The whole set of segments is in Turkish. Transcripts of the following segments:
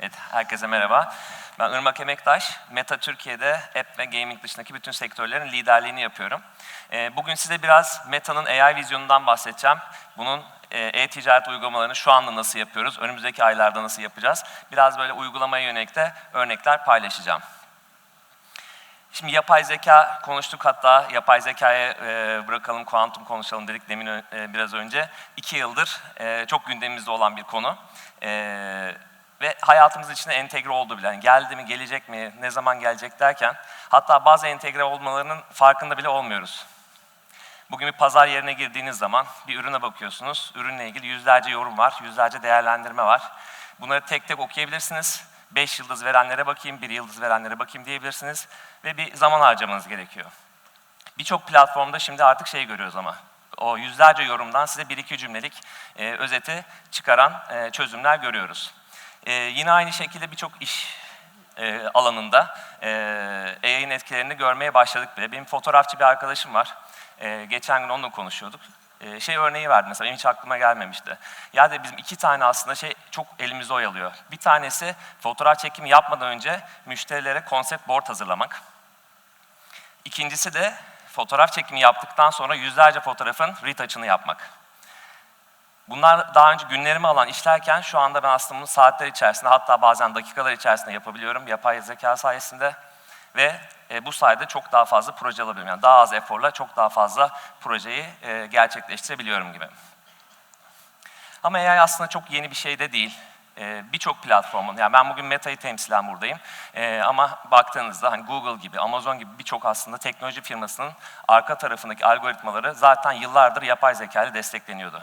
Evet, herkese merhaba. Ben Irmak Emektaş. Meta Türkiye'de app ve gaming dışındaki bütün sektörlerin liderliğini yapıyorum. Ee, Bugün size biraz Meta'nın AI vizyonundan bahsedeceğim. Bunun e, e-ticaret uygulamalarını şu anda nasıl yapıyoruz, önümüzdeki aylarda nasıl yapacağız? Biraz böyle uygulamaya yönelik de örnekler paylaşacağım. Şimdi yapay zeka konuştuk hatta yapay zekaya e, bırakalım kuantum konuşalım dedik demin e, biraz önce. İki yıldır e, çok gündemimizde olan bir konu. E, ve hayatımızın içine entegre oldu bile. Yani geldi mi, gelecek mi, ne zaman gelecek derken hatta bazı entegre olmalarının farkında bile olmuyoruz. Bugün bir pazar yerine girdiğiniz zaman bir ürüne bakıyorsunuz. Ürünle ilgili yüzlerce yorum var, yüzlerce değerlendirme var. Bunları tek tek okuyabilirsiniz. 5 yıldız verenlere bakayım, 1 yıldız verenlere bakayım diyebilirsiniz. Ve bir zaman harcamanız gerekiyor. Birçok platformda şimdi artık şey görüyoruz ama. O yüzlerce yorumdan size bir iki cümlelik e, özeti çıkaran e, çözümler görüyoruz. E, yine aynı şekilde birçok iş e, alanında e, AI'nin etkilerini görmeye başladık bile. Benim fotoğrafçı bir arkadaşım var. E, geçen gün onunla konuşuyorduk. E, şey örneği verdi mesela benim hiç aklıma gelmemişti. Ya dedi bizim iki tane aslında şey çok elimizde oyalıyor. Bir tanesi fotoğraf çekimi yapmadan önce müşterilere konsept board hazırlamak. İkincisi de fotoğraf çekimi yaptıktan sonra yüzlerce fotoğrafın retouch'ını yapmak. Bunlar daha önce günlerimi alan işlerken şu anda ben aslında bunu saatler içerisinde hatta bazen dakikalar içerisinde yapabiliyorum yapay zeka sayesinde. Ve e, bu sayede çok daha fazla proje alabiliyorum. Yani daha az eforla çok daha fazla projeyi e, gerçekleştirebiliyorum gibi. Ama AI aslında çok yeni bir şey de değil. Ee, Birçok platformun, yani ben bugün Meta'yı temsilen buradayım. Ee, ama baktığınızda hani Google gibi, Amazon gibi birçok aslında teknoloji firmasının arka tarafındaki algoritmaları zaten yıllardır yapay zeka ile destekleniyordu.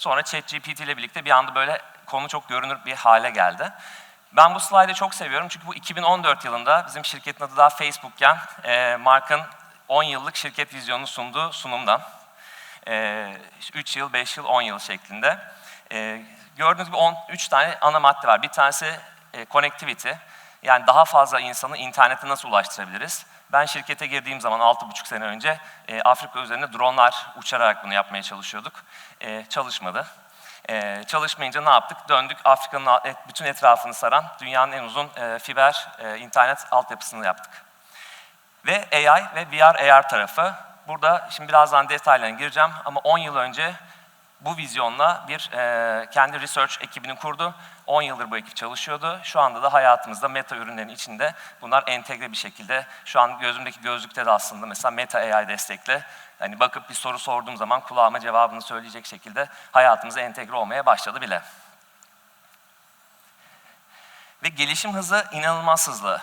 Sonra ChatGPT ile birlikte bir anda böyle konu çok görünür bir hale geldi. Ben bu slaydı çok seviyorum çünkü bu 2014 yılında bizim şirketin adı daha Facebook'ken e, Mark'ın 10 yıllık şirket vizyonunu sunduğu sunumdan. 3 yıl, 5 yıl, 10 yıl şeklinde. Ee, gördüğünüz gibi 13 tane ana madde var. Bir tanesi e, connectivity. Yani daha fazla insanı internete nasıl ulaştırabiliriz? Ben şirkete girdiğim zaman 6,5 sene önce e, Afrika üzerinde dronlar uçararak bunu yapmaya çalışıyorduk. E, çalışmadı. E, çalışmayınca ne yaptık? Döndük Afrika'nın bütün etrafını saran dünyanın en uzun e, fiber e, internet altyapısını yaptık. Ve AI ve VR AR tarafı. Burada şimdi birazdan detaylarına gireceğim ama 10 yıl önce bu vizyonla bir e, kendi research ekibini kurdu. 10 yıldır bu ekip çalışıyordu. Şu anda da hayatımızda meta ürünlerin içinde bunlar entegre bir şekilde. Şu an gözümdeki gözlükte de aslında mesela meta AI destekle. Hani bakıp bir soru sorduğum zaman kulağıma cevabını söyleyecek şekilde hayatımıza entegre olmaya başladı bile. Ve gelişim hızı inanılmaz hızlı.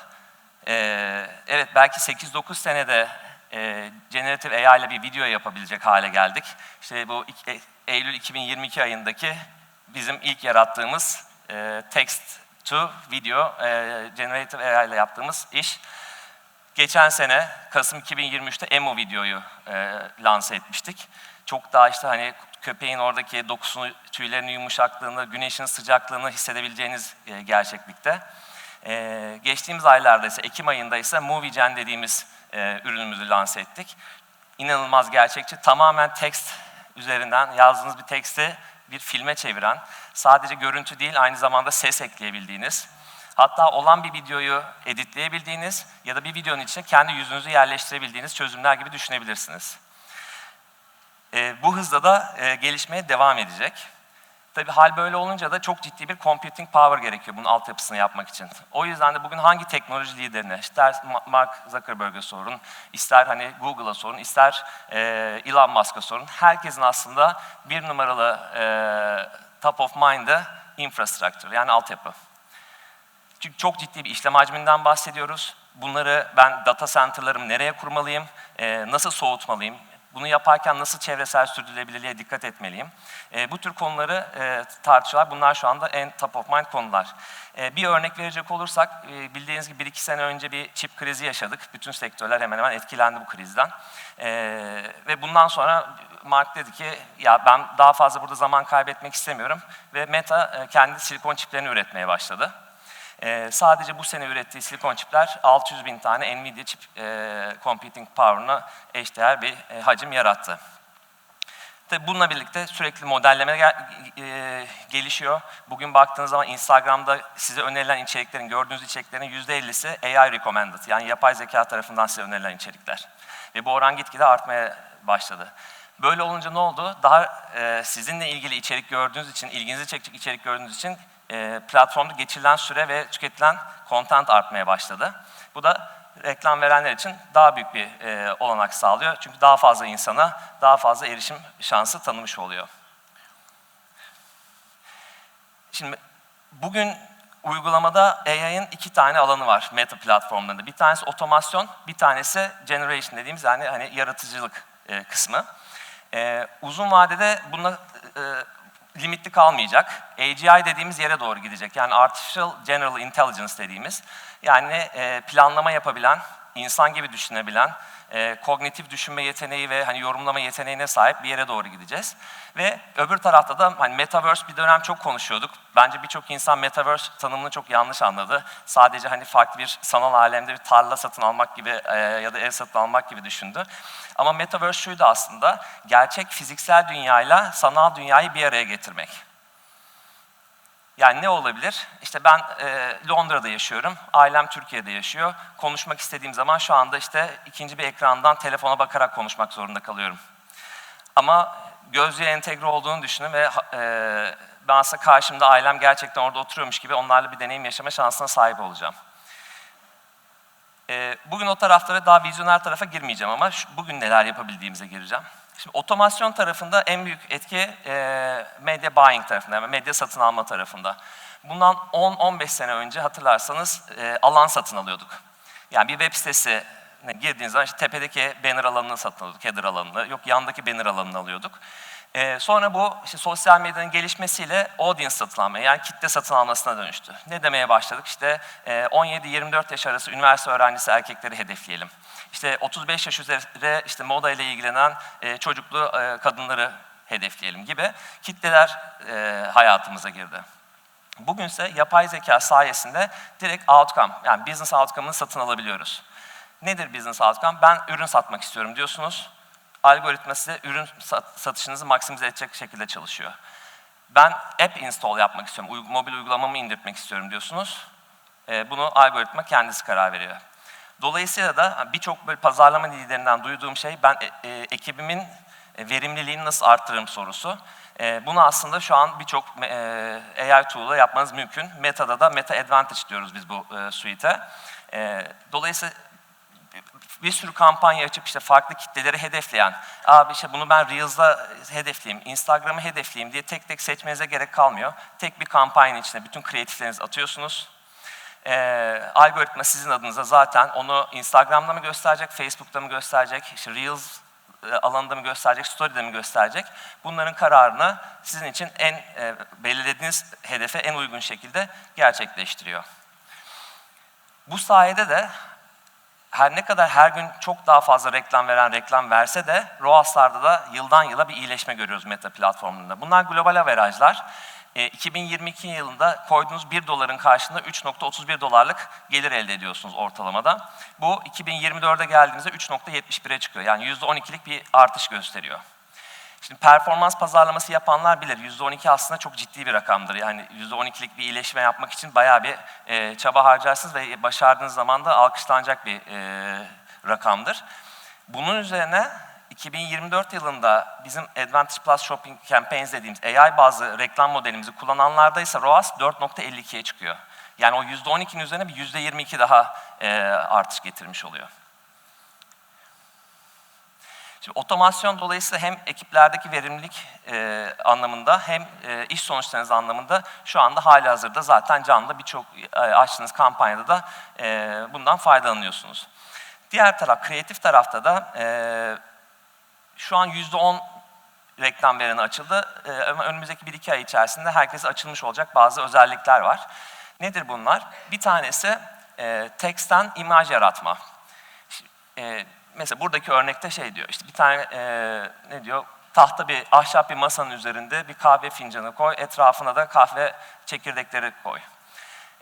Ee, evet belki 8-9 senede e, generative AI ile bir video yapabilecek hale geldik. İşte bu e- Eylül 2022 ayındaki bizim ilk yarattığımız e, text to video e, generative AI ile yaptığımız iş. Geçen sene Kasım 2023'te Emo videoyu e, lanse etmiştik. Çok daha işte hani köpeğin oradaki dokusunu, tüylerinin yumuşaklığını, güneşin sıcaklığını hissedebileceğiniz e, gerçeklikte. E, geçtiğimiz aylarda ise Ekim ayında ise MovieGen dediğimiz e, ürünümüzü lanse ettik. İnanılmaz gerçekçi, tamamen text üzerinden yazdığınız bir teksti bir filme çeviren, sadece görüntü değil aynı zamanda ses ekleyebildiğiniz, hatta olan bir videoyu editleyebildiğiniz ya da bir videonun içine kendi yüzünüzü yerleştirebildiğiniz çözümler gibi düşünebilirsiniz. E, bu hızla da e, gelişmeye devam edecek. Tabii hal böyle olunca da çok ciddi bir computing power gerekiyor bunun altyapısını yapmak için. O yüzden de bugün hangi teknoloji liderine, ister Ma- Mark Zuckerberg'e sorun, ister hani Google'a sorun, ister Elon Musk'a sorun. Herkesin aslında bir numaralı top of mind'ı infrastructure yani altyapı. Çünkü çok ciddi bir işlem hacminden bahsediyoruz. Bunları ben data center'larımı nereye kurmalıyım, nasıl soğutmalıyım, bunu yaparken nasıl çevresel sürdürülebilirliğe dikkat etmeliyim? E, bu tür konuları e, tartışıyorlar. Bunlar şu anda en top of mind konular. E, bir örnek verecek olursak, e, bildiğiniz gibi bir iki sene önce bir çip krizi yaşadık. Bütün sektörler hemen hemen etkilendi bu krizden. E, ve bundan sonra Mark dedi ki, ya ben daha fazla burada zaman kaybetmek istemiyorum. Ve Meta e, kendi silikon çiplerini üretmeye başladı. Ee, sadece bu sene ürettiği silikon çipler 600 bin tane Nvidia çip e, computing power'ına eşdeğer bir e, hacim yarattı. Tabii bununla birlikte sürekli modelleme gel- e, gelişiyor. Bugün baktığınız zaman Instagram'da size önerilen içeriklerin, gördüğünüz içeriklerin %50'si AI recommended. Yani yapay zeka tarafından size önerilen içerikler. Ve bu oran gitgide artmaya başladı. Böyle olunca ne oldu? Daha e, sizinle ilgili içerik gördüğünüz için, ilginizi çekecek içerik gördüğünüz için e, platformda geçirilen süre ve tüketilen content artmaya başladı. Bu da reklam verenler için daha büyük bir e, olanak sağlıyor. Çünkü daha fazla insana daha fazla erişim şansı tanımış oluyor. Şimdi bugün uygulamada AI'ın iki tane alanı var Meta platformlarında. Bir tanesi otomasyon, bir tanesi generation dediğimiz yani hani yaratıcılık e, kısmı. E, uzun vadede buna e, limitli kalmayacak. AGI dediğimiz yere doğru gidecek. Yani Artificial General Intelligence dediğimiz. Yani e, planlama yapabilen, insan gibi düşünebilen, e, kognitif düşünme yeteneği ve hani yorumlama yeteneğine sahip bir yere doğru gideceğiz. Ve öbür tarafta da hani metaverse bir dönem çok konuşuyorduk. Bence birçok insan metaverse tanımını çok yanlış anladı. Sadece hani farklı bir sanal alemde bir tarla satın almak gibi e, ya da ev satın almak gibi düşündü. Ama metaverse şuydu aslında, gerçek fiziksel dünyayla sanal dünyayı bir araya getirmek. Yani ne olabilir? İşte ben e, Londra'da yaşıyorum, ailem Türkiye'de yaşıyor. Konuşmak istediğim zaman şu anda işte ikinci bir ekrandan telefona bakarak konuşmak zorunda kalıyorum. Ama gözlüğe entegre olduğunu düşünün ve e, ben aslında karşımda ailem gerçekten orada oturuyormuş gibi onlarla bir deneyim yaşama şansına sahip olacağım. E, bugün o taraflara daha vizyoner tarafa girmeyeceğim ama şu, bugün neler yapabildiğimize gireceğim. Şimdi otomasyon tarafında en büyük etki e, medya buying tarafında, medya satın alma tarafında. Bundan 10-15 sene önce hatırlarsanız e, alan satın alıyorduk. Yani bir web sitesi girdiğiniz zaman işte tepedeki banner alanını satın alıyorduk, header alanını, yok yandaki banner alanını alıyorduk. Ee, sonra bu işte sosyal medyanın gelişmesiyle audience satın almaya yani kitle satın almasına dönüştü. Ne demeye başladık? İşte e, 17-24 yaş arası üniversite öğrencisi erkekleri hedefleyelim. İşte 35 yaş üzeri işte moda ile ilgilenen e, çocuklu e, kadınları hedefleyelim gibi kitleler e, hayatımıza girdi. Bugünse yapay zeka sayesinde direkt outcome yani business outcome'ını satın alabiliyoruz. Nedir business outcome? Ben ürün satmak istiyorum diyorsunuz. Algoritma size ürün satışınızı maksimize edecek şekilde çalışıyor. Ben app install yapmak istiyorum, mobil uygulamamı indirtmek istiyorum diyorsunuz. E, bunu algoritma kendisi karar veriyor. Dolayısıyla da birçok böyle pazarlama liderinden duyduğum şey ben e, e, ekibimin verimliliğini nasıl arttırırım sorusu. E, bunu aslında şu an birçok e, AI tool'la yapmanız mümkün. Meta'da da Meta Advantage diyoruz biz bu e, suite'e. E, dolayısıyla bir sürü kampanya açıp işte farklı kitleleri hedefleyen, abi işte bunu ben Reels'da hedefleyeyim, Instagram'ı hedefleyeyim diye tek tek seçmenize gerek kalmıyor. Tek bir kampanyanın içine bütün kreatiflerinizi atıyorsunuz. Ee, algoritma sizin adınıza zaten onu Instagram'da mı gösterecek, Facebook'ta mı gösterecek, işte Reels alanında mı gösterecek, Story'de mi gösterecek? Bunların kararını sizin için en e, belirlediğiniz hedefe en uygun şekilde gerçekleştiriyor. Bu sayede de her ne kadar her gün çok daha fazla reklam veren reklam verse de ROAS'larda da yıldan yıla bir iyileşme görüyoruz Meta platformunda. Bunlar global averajlar. E, 2022 yılında koyduğunuz 1 doların karşılığında 3.31 dolarlık gelir elde ediyorsunuz ortalamada. Bu 2024'e geldiğimizde 3.71'e çıkıyor. Yani %12'lik bir artış gösteriyor. Şimdi performans pazarlaması yapanlar bilir. %12 aslında çok ciddi bir rakamdır. Yani %12'lik bir iyileşme yapmak için bayağı bir e, çaba harcarsınız ve başardığınız zaman da alkışlanacak bir e, rakamdır. Bunun üzerine 2024 yılında bizim Advantage Plus Shopping Campaigns dediğimiz AI bazlı reklam modelimizi kullananlarda ise ROAS 4.52'ye çıkıyor. Yani o %12'nin üzerine bir %22 daha e, artış getirmiş oluyor. Şimdi otomasyon dolayısıyla hem ekiplerdeki verimlilik e, anlamında hem e, iş sonuçlarınız anlamında şu anda hali hazırda zaten canlı birçok e, açtığınız kampanyada da e, bundan faydalanıyorsunuz. Diğer taraf, kreatif tarafta da e, şu an %10 reklam vereni açıldı e, ama önümüzdeki 1-2 ay içerisinde herkese açılmış olacak bazı özellikler var. Nedir bunlar? Bir tanesi e, teksten imaj yaratma. E, mesela buradaki örnekte şey diyor, işte bir tane e, ne diyor, tahta bir, ahşap bir masanın üzerinde bir kahve fincanı koy, etrafına da kahve çekirdekleri koy.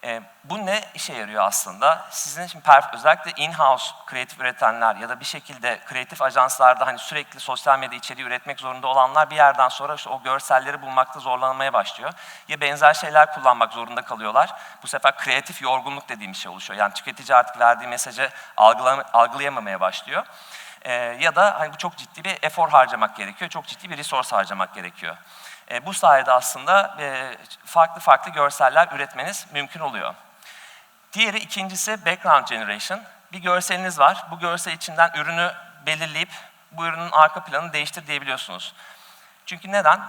E, bu ne işe yarıyor aslında? Sizin için özellikle in-house kreatif üretenler ya da bir şekilde kreatif ajanslarda hani sürekli sosyal medya içeriği üretmek zorunda olanlar bir yerden sonra işte o görselleri bulmakta zorlanmaya başlıyor. Ya benzer şeyler kullanmak zorunda kalıyorlar. Bu sefer kreatif yorgunluk dediğim şey oluşuyor. Yani tüketici artık verdiği mesajı algılayamamaya başlıyor. E, ya da hani bu çok ciddi bir efor harcamak gerekiyor, çok ciddi bir resource harcamak gerekiyor. E, bu sayede aslında e, farklı farklı görseller üretmeniz mümkün oluyor. Diğeri ikincisi background generation. Bir görseliniz var. Bu görsel içinden ürünü belirleyip bu ürünün arka planını değiştir diyebiliyorsunuz. Çünkü neden?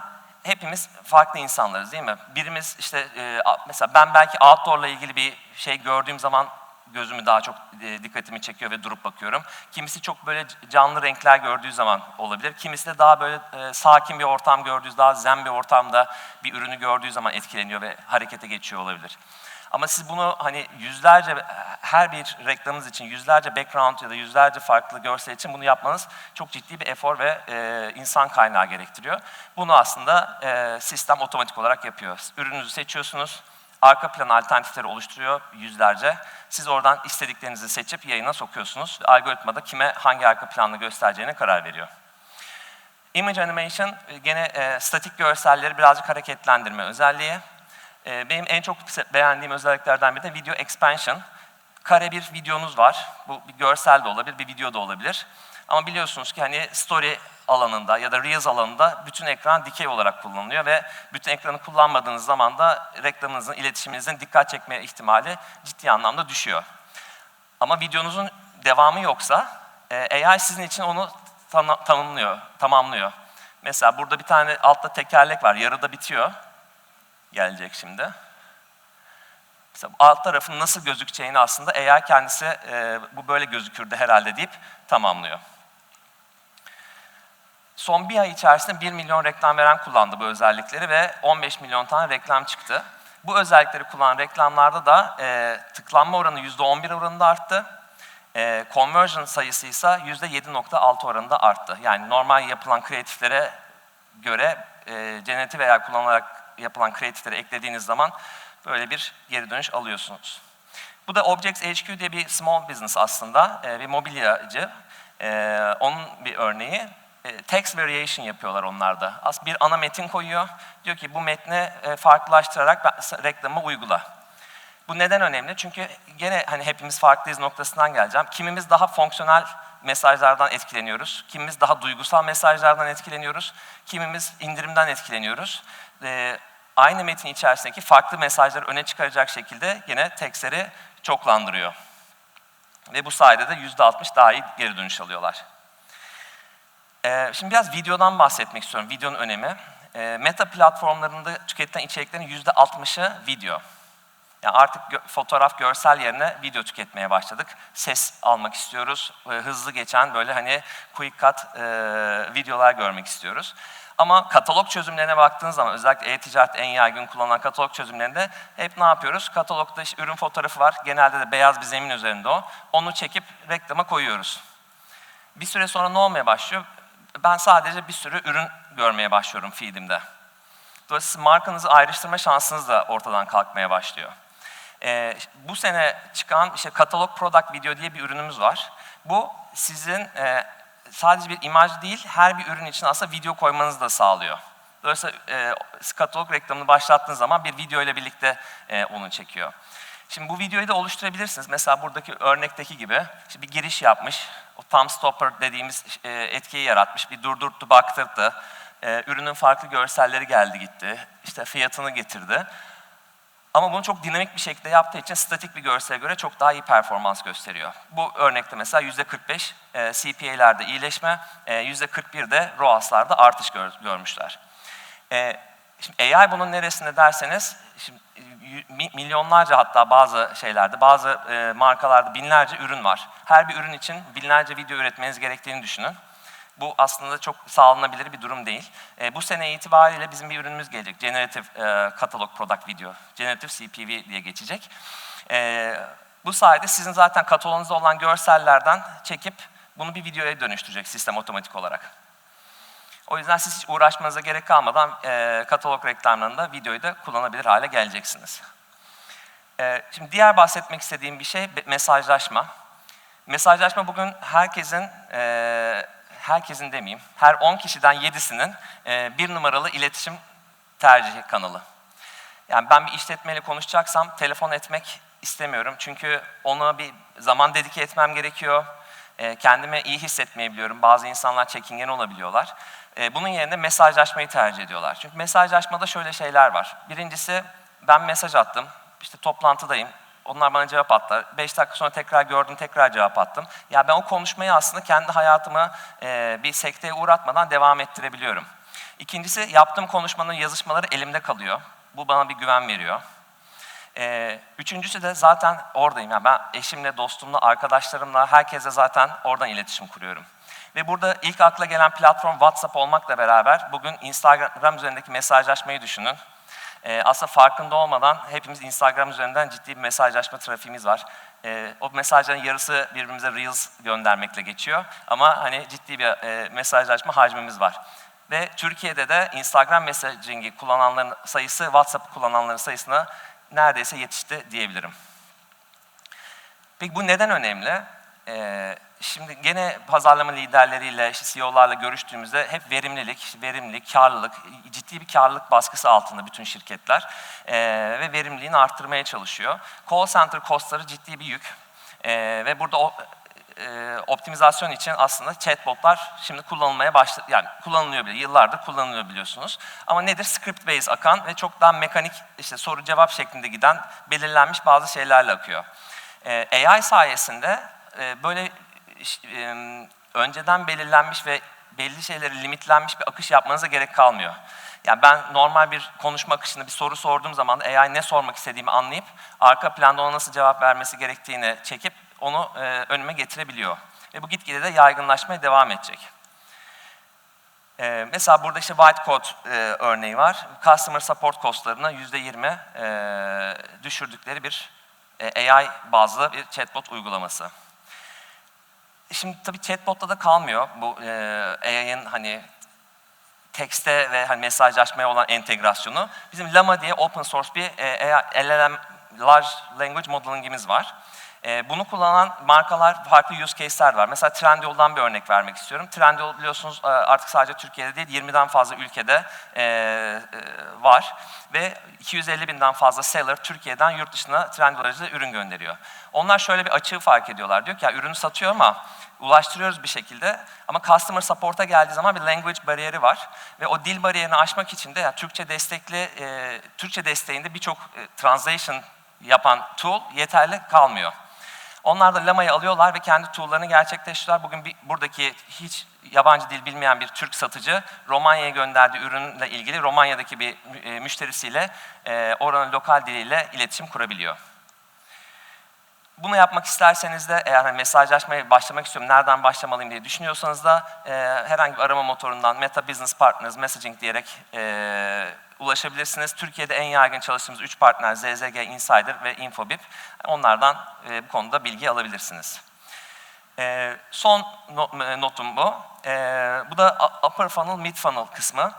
Hepimiz farklı insanlarız değil mi? Birimiz işte e, mesela ben belki outdoor'la ilgili bir şey gördüğüm zaman gözümü daha çok e, dikkatimi çekiyor ve durup bakıyorum. Kimisi çok böyle canlı renkler gördüğü zaman olabilir. Kimisi de daha böyle e, sakin bir ortam gördüğü, daha zen bir ortamda bir ürünü gördüğü zaman etkileniyor ve harekete geçiyor olabilir. Ama siz bunu hani yüzlerce, her bir reklamınız için yüzlerce background ya da yüzlerce farklı görsel için bunu yapmanız çok ciddi bir efor ve e, insan kaynağı gerektiriyor. Bunu aslında e, sistem otomatik olarak yapıyor. Ürününüzü seçiyorsunuz, arka plan alternatifleri oluşturuyor yüzlerce. Siz oradan istediklerinizi seçip yayına sokuyorsunuz. Algoritmada kime hangi arka planını göstereceğine karar veriyor. Image animation e, gene e, statik görselleri birazcık hareketlendirme özelliği. E, benim en çok beğendiğim özelliklerden biri de video expansion. Kare bir videonuz var. Bu bir görsel de olabilir, bir video da olabilir. Ama biliyorsunuz ki hani story alanında ya da Reels alanında bütün ekran dikey olarak kullanılıyor ve bütün ekranı kullanmadığınız zaman da reklamınızın, iletişiminizin dikkat çekme ihtimali ciddi anlamda düşüyor. Ama videonuzun devamı yoksa e, AI sizin için onu tanı- tanımlıyor, tamamlıyor. Mesela burada bir tane altta tekerlek var, yarıda bitiyor. Gelecek şimdi. Mesela alt tarafın nasıl gözükeceğini aslında AI kendisi e, bu böyle gözükürdü herhalde deyip tamamlıyor. Son bir ay içerisinde 1 milyon reklam veren kullandı bu özellikleri ve 15 milyon tane reklam çıktı. Bu özellikleri kullanan reklamlarda da e, tıklanma oranı %11 oranında arttı. E, conversion sayısı ise %7.6 oranında arttı. Yani normal yapılan kreatiflere göre e, generatif veya kullanılarak yapılan kreatifleri eklediğiniz zaman böyle bir geri dönüş alıyorsunuz. Bu da Objects HQ diye bir small business aslında, e, bir mobilyacı. E, onun bir örneği. E, text variation yapıyorlar onlar da. Aslında bir ana metin koyuyor. Diyor ki bu metni farklılaştırarak reklamı uygula. Bu neden önemli? Çünkü gene hani hepimiz farklıyız noktasından geleceğim. Kimimiz daha fonksiyonel mesajlardan etkileniyoruz. Kimimiz daha duygusal mesajlardan etkileniyoruz. Kimimiz indirimden etkileniyoruz. Aynı metin içerisindeki farklı mesajları öne çıkaracak şekilde gene tekstleri çoklandırıyor. Ve bu sayede de %60 daha iyi geri dönüş alıyorlar. Ee, şimdi biraz videodan bahsetmek istiyorum, videonun önemi. Ee, meta platformlarında tüketilen içeriklerin %60'ı video. Yani artık gö- fotoğraf, görsel yerine video tüketmeye başladık. Ses almak istiyoruz. e, hızlı geçen böyle hani quick cut e, videolar görmek istiyoruz. Ama katalog çözümlerine baktığınız zaman özellikle e-ticaret en yaygın kullanılan katalog çözümlerinde hep ne yapıyoruz? Katalogda işte ürün fotoğrafı var. Genelde de beyaz bir zemin üzerinde o. Onu çekip reklama koyuyoruz. Bir süre sonra ne olmaya başlıyor? Ben sadece bir sürü ürün görmeye başlıyorum feedimde. Dolayısıyla markanızı ayrıştırma şansınız da ortadan kalkmaya başlıyor. Ee, bu sene çıkan işte katalog product video diye bir ürünümüz var. Bu sizin e, sadece bir imaj değil, her bir ürün için aslında video koymanızı da sağlıyor. Dolayısıyla e, katalog reklamını başlattığınız zaman bir video ile birlikte e, onu çekiyor. Şimdi bu videoyu da oluşturabilirsiniz. Mesela buradaki örnekteki gibi işte bir giriş yapmış, o thumb stopper dediğimiz e, etkiyi yaratmış, bir durdurttu, baktırdı. E, ürünün farklı görselleri geldi gitti, işte fiyatını getirdi. Ama bunu çok dinamik bir şekilde yaptığı için statik bir görsele göre çok daha iyi performans gösteriyor. Bu örnekte mesela %45 e, CPA'lerde iyileşme, e, %41'de ROAS'larda artış gör- görmüşler. E, şimdi AI bunun neresinde derseniz, şimdi e, milyonlarca hatta bazı şeylerde, bazı e, markalarda binlerce ürün var. Her bir ürün için binlerce video üretmeniz gerektiğini düşünün. Bu aslında çok sağlanabilir bir durum değil. E, bu sene itibariyle bizim bir ürünümüz gelecek. Generative e, Catalog Product Video. Generative CPV diye geçecek. E, bu sayede sizin zaten kataloğunuzda olan görsellerden çekip bunu bir videoya dönüştürecek sistem otomatik olarak. O yüzden siz hiç uğraşmanıza gerek kalmadan e, katalog reklamlarında videoyu da kullanabilir hale geleceksiniz. Ee, şimdi diğer bahsetmek istediğim bir şey mesajlaşma. Mesajlaşma bugün herkesin, e, herkesin demeyeyim, her 10 kişiden 7'sinin e, bir numaralı iletişim tercih kanalı. Yani ben bir işletmeyle konuşacaksam telefon etmek istemiyorum. Çünkü ona bir zaman dedike etmem gerekiyor. E, kendimi iyi hissetmeyebiliyorum. Bazı insanlar çekingen olabiliyorlar. E, bunun yerine mesajlaşmayı tercih ediyorlar. Çünkü mesajlaşmada şöyle şeyler var. Birincisi ben mesaj attım. İşte toplantıdayım. Onlar bana cevap attılar. Beş dakika sonra tekrar gördüm, tekrar cevap attım. Ya ben o konuşmayı aslında kendi hayatımı e, bir sekteye uğratmadan devam ettirebiliyorum. İkincisi yaptığım konuşmanın yazışmaları elimde kalıyor. Bu bana bir güven veriyor. Ee, üçüncüsü de zaten oradayım. Yani ben eşimle, dostumla, arkadaşlarımla, herkese zaten oradan iletişim kuruyorum. Ve burada ilk akla gelen platform WhatsApp olmakla beraber bugün Instagram üzerindeki mesajlaşmayı düşünün. Ee, aslında farkında olmadan hepimiz Instagram üzerinden ciddi bir mesajlaşma trafiğimiz var. Ee, o mesajların yarısı birbirimize Reels göndermekle geçiyor. Ama hani ciddi bir e, mesajlaşma hacmimiz var. Ve Türkiye'de de Instagram messaging'i kullananların sayısı WhatsApp kullananların sayısına neredeyse yetişti diyebilirim. Peki bu neden önemli? Ee, şimdi gene pazarlama liderleriyle, işte CEO'larla görüştüğümüzde hep verimlilik, verimlilik, karlılık, ciddi bir karlılık baskısı altında bütün şirketler ee, ve verimliliğini arttırmaya çalışıyor. Call center costları ciddi bir yük Ee, ve burada o, e, optimizasyon için aslında chatbotlar şimdi kullanılmaya başladı. Yani kullanılıyor bile, yıllardır kullanılıyor biliyorsunuz. Ama nedir? Script based akan ve çok daha mekanik işte soru cevap şeklinde giden belirlenmiş bazı şeylerle akıyor. E, AI sayesinde e, böyle önceden belirlenmiş ve belli şeyleri limitlenmiş bir akış yapmanıza gerek kalmıyor. Yani ben normal bir konuşma akışında bir soru sorduğum zaman AI ne sormak istediğimi anlayıp arka planda ona nasıl cevap vermesi gerektiğini çekip onu e, önüme getirebiliyor. Ve bu gitgide de yaygınlaşmaya devam edecek. E, mesela burada işte white code e, örneği var. Customer support costlarını %20 e, düşürdükleri bir e, AI bazlı bir chatbot uygulaması. Şimdi tabii chatbot'ta da kalmıyor bu e, AI'ın hani tekste ve hani mesajlaşmaya olan entegrasyonu. Bizim Llama diye open source bir e, LLM Large Language Modeling'imiz var. E, bunu kullanan markalar farklı use case'ler var. Mesela Trendyol'dan bir örnek vermek istiyorum. Trendyol biliyorsunuz e, artık sadece Türkiye'de değil 20'den fazla ülkede e, e, var. Ve 250 binden fazla seller Türkiye'den yurt dışına Trendyol aracılığıyla ürün gönderiyor. Onlar şöyle bir açığı fark ediyorlar. Diyor ki ya ürünü satıyor ama ulaştırıyoruz bir şekilde ama customer support'a geldiği zaman bir language bariyeri var ve o dil bariyerini aşmak için de yani Türkçe destekli Türkçe desteğinde birçok translation yapan tool yeterli kalmıyor. Onlar da Lama'yı alıyorlar ve kendi tool'larını gerçekleştiriyorlar. Bugün bir, buradaki hiç yabancı dil bilmeyen bir Türk satıcı Romanya'ya gönderdiği ürünle ilgili Romanya'daki bir e, müşterisiyle e, oranın lokal diliyle iletişim kurabiliyor. Bunu yapmak isterseniz de eğer hani mesajlaşmaya başlamak istiyorum, nereden başlamalıyım diye düşünüyorsanız da e, herhangi bir arama motorundan Meta Business Partners Messaging diyerek e, ulaşabilirsiniz. Türkiye'de en yaygın çalıştığımız 3 partner ZZG, Insider ve Infobip. Onlardan e, bu konuda bilgi alabilirsiniz. E, son not, notum bu. E, bu da upper funnel, mid funnel kısmı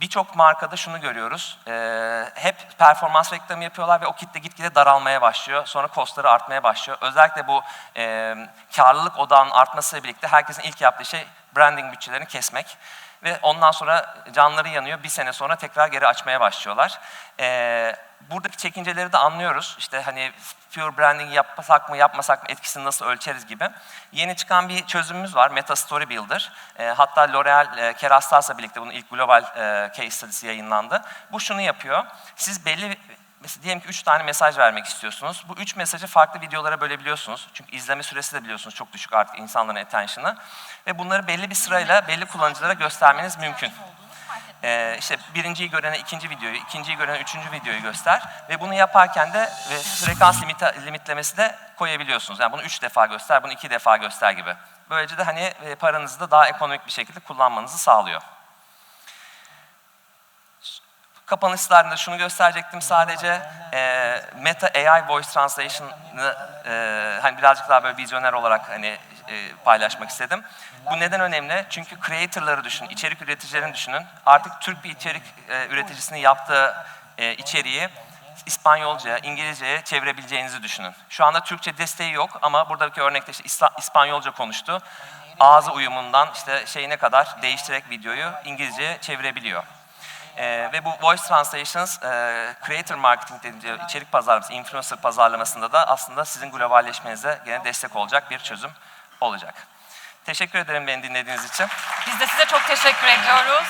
birçok markada şunu görüyoruz. E, hep performans reklamı yapıyorlar ve o kitle gitgide daralmaya başlıyor. Sonra kostları artmaya başlıyor. Özellikle bu e, karlılık odağının artmasıyla birlikte herkesin ilk yaptığı şey branding bütçelerini kesmek. Ve ondan sonra canları yanıyor. Bir sene sonra tekrar geri açmaya başlıyorlar. E, buradaki çekinceleri de anlıyoruz. İşte hani pure branding yapmasak mı yapmasak mı etkisini nasıl ölçeriz gibi. Yeni çıkan bir çözümümüz var Meta Story Builder. E, hatta L'Oreal, e, Kerastas'la birlikte bunun ilk global e, case study'si yayınlandı. Bu şunu yapıyor. Siz belli Mesela diyelim ki üç tane mesaj vermek istiyorsunuz. Bu üç mesajı farklı videolara bölebiliyorsunuz. Çünkü izleme süresi de biliyorsunuz çok düşük artık insanların attention'ı. Ve bunları belli bir sırayla belli kullanıcılara göstermeniz mümkün. Ee, işte birinciyi görene ikinci videoyu, ikinciyi görene üçüncü videoyu göster. Ve bunu yaparken de ve frekans limite, limitlemesi de koyabiliyorsunuz. Yani bunu üç defa göster, bunu iki defa göster gibi. Böylece de hani e, paranızı da daha ekonomik bir şekilde kullanmanızı sağlıyor. Kapanış slaytında şunu gösterecektim sadece. E, Meta AI Voice Translation'ı e, hani birazcık daha böyle vizyoner olarak hani e, paylaşmak istedim. Bu neden önemli? Çünkü creator'ları düşünün, içerik üreticilerini düşünün. Artık Türk bir içerik e, üreticisinin yaptığı e, içeriği İspanyolcaya, İngilizceye çevirebileceğinizi düşünün. Şu anda Türkçe desteği yok ama buradaki örnekte işte İspanyolca konuştu. Ağzı uyumundan işte şeyine kadar değiştirerek videoyu İngilizceye çevirebiliyor. Ee, ve bu Voice Translations, e, Creator Marketing dediğimiz içerik pazarlaması, influencer pazarlamasında da aslında sizin globalleşmenize gene destek olacak bir çözüm olacak. Teşekkür ederim beni dinlediğiniz için. Biz de size çok teşekkür ediyoruz.